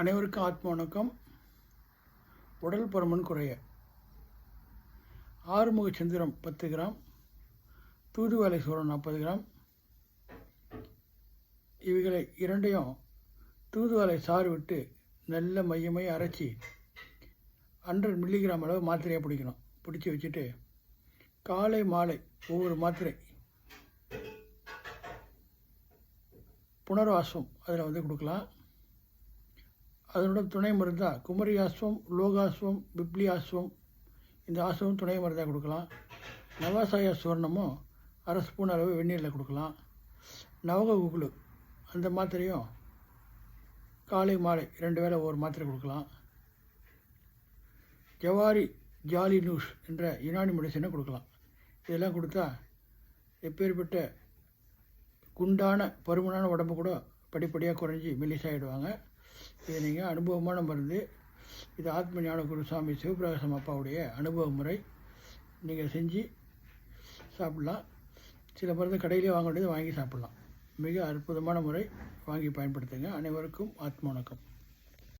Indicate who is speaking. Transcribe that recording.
Speaker 1: அனைவருக்கும் ஆத்ம வணக்கம் உடல் பருமன் குறைய. ஆறுமுக சந்திரம் பத்து கிராம். தூதுவேலை சோழன் நாற்பது கிராம். இவைகளை இரண்டையும் தூதுவேலை சாறு விட்டு நல்ல மையமாக அரைச்சி ஹண்ட்ரட் மில்லிகிராம் அளவு மாத்திரையாக பிடிக்கணும். பிடிச்சி வச்சுட்டு காலை மாலை ஒவ்வொரு மாத்திரை புனர்வாசம் அதில் வந்து கொடுக்கலாம். அதனுடன் துணை மருந்தாக குமரி ஆஸ்வம் லோகாஸ்வம் பிப்ளி ஆஸ்வம் இந்த ஆஸ்வம் துணை மருந்தாக கொடுக்கலாம். நவாசாய சுவர்ணமும் அரை ஸ்பூன் அளவு வெந்நீரில் கொடுக்கலாம். நவக உகுலு அந்த மாத்திரையும் காலை மாலை ரெண்டு வேளை ஒரு மாத்திரை கொடுக்கலாம். ஜவாரி ஜாலி நூஷ் என்ற யுனானி மெடிசனை கொடுக்கலாம். இதெல்லாம் கொடுத்தா எப்பேற்பட்ட குண்டான பருமனான உடம்பு கூட படிப்படியாக குறைஞ்சி மெலிசாகிடுவாங்க இது நீங்கள் அனுபவமான மருந்து. இது ஆத்ம ஞான குருசாமி சிவபிரகாசம் அப்பாவுடைய அனுபவ முறை. நீங்கள் செஞ்சு சாப்பிட்லாம். சில மருந்து கடையிலே வாங்க வேண்டியது வாங்கி சாப்பிட்லாம். மிக அற்புதமான முறை. வாங்கி பயன்படுத்துங்க. அனைவருக்கும் ஆத்ம வணக்கம்.